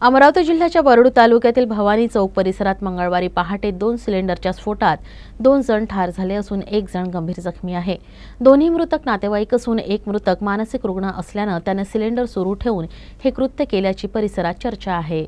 अमरावती जिल्ह्याच्या बरडू तालुक्यातील भवानी चौक परिसरात मंगळवारी पहाटे दोन सिलेंडरच्या स्फोटात दोन जण ठार झाले असून एक जण गंभीर जखमी आहे. दोन्ही मृतक नातेवाईक असून एक मृतक मानसिक रुग्ण असल्यानं त्यानं सिलेंडर सुरू ठेवून हे कृत्य केल्याची परिसरात चर्चा आहे.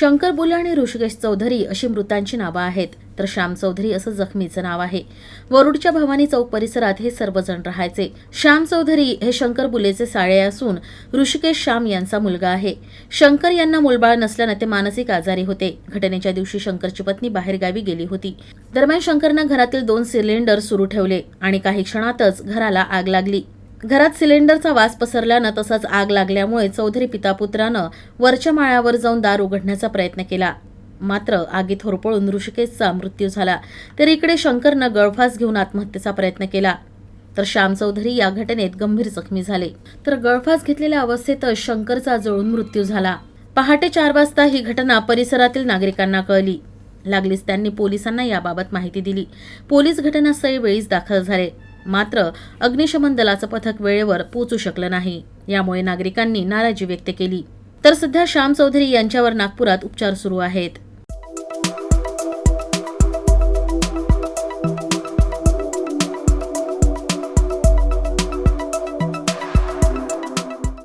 शंकर बुले आणि ऋषिकेश चौधरी अशी मृतांची नावं आहेत. तर श्याम चौधरी असं जखमीचं नाव आहे. वरुडच्या भवानी चौक परिसरात हे सर्वजण राहायचे. श्याम चौधरी हे शंकर बुलेचे साळे असून ऋषिकेश श्याम यांचा मुलगा आहे. शंकर यांना मुलबाळ नसल्यानं ते मानसिक आजारी होते. घटनेच्या दिवशी शंकरची पत्नी बाहेरगावी गेली होती. दरम्यान शंकरनं घरातील दोन सिलेंडर सुरू ठेवले आणि काही क्षणातच घराला आग लागली. घरात सिलेंडरचा वास पसरल्यानं तसंच आग लागल्यामुळे चौधरी पितापुत्रानं वरच्या माळ्यावर जाऊन दार उघडण्याचा प्रयत्न केला. मात्र आगीत होरपळून ऋषिकेशचा मृत्यू झाला. तर इकडे शंकरनं गळफास घेऊन आत्महत्येचा प्रयत्न केला. तर श्याम चौधरी या घटनेत गंभीर जखमी झाले. तर गळफास घेतलेल्या अवस्थेतच शंकरचा जळून मृत्यू झाला. पहाटे चार वाजता ही घटना परिसरातील नागरिकांना कळली. लागलीच त्यांनी पोलिसांना याबाबत माहिती दिली. पोलीस घटनास्थळी वेळीच दाखल झाले. मात्र अग्निशमन दलाचं पथक वेळेवर पोहोचू शकलं नाही. यामुळे नागरिकांनी नाराजी व्यक्त केली. तर सध्या श्याम चौधरी यांच्यावर नागपुरात उपचार सुरू आहेत.